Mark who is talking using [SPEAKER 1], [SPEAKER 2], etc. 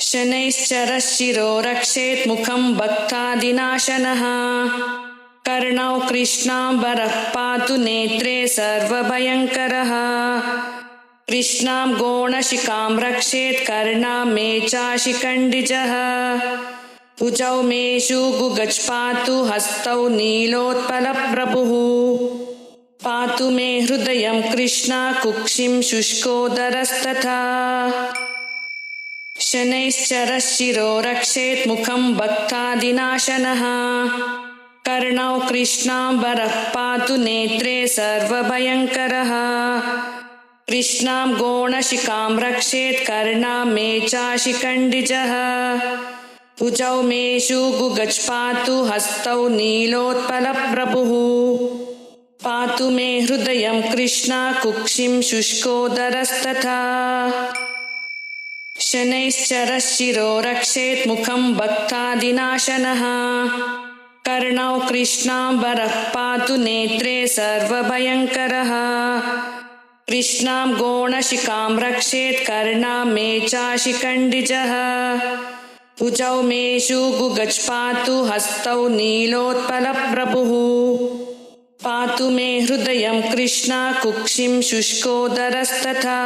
[SPEAKER 1] शनैश्चरः शिरो रक्षेत् मुखं भक्तादिनाशनः कर्णौ कृष्णाम्बरः पातु नेत्रे सर्वभयङ्करः। कृष्णां गोणशिकां रक्षेत् कर्णां मे चाशिखण्डिजः भुजौ मेषु गुगच् पातु हस्तौ नीलोत्पलप्रभुः। पातु मे हृदयं कृष्णा कुक्षिं शुष्कोदरस्तथा शनैश्चरः शिरो रक्षेत् मुखं भक्तादिनाशनः कर्णौ कृष्णाम्बरः पातु नेत्रे सर्वभयङ्करः। कृष्णां गोणशिकां रक्षेत् कर्णां मे चाशिखण्डिजः भुजौ मेषु गुगच् पातु हस्तौ नीलोत्पलप्रभुः। पातु मे हृदयं कृष्णा कुक्षिं शुष्कोदरस्तथा शनैश्चरः शिरो रक्षेत् मुखं भक्तादिनाशनः कर्णौ कृष्णाम्बरः पातु नेत्रे सर्वभयङ्करः। कृष्णां गोणशिकां रक्षेत् कर्णां मे चाशिखण्डिजः भुजौ मेषु गुगच् पातु हस्तौ नीलोत्पलप्रभुः। पातु मे हृदयं कृष्णा कुक्षिं शुष्कोदरस्तथा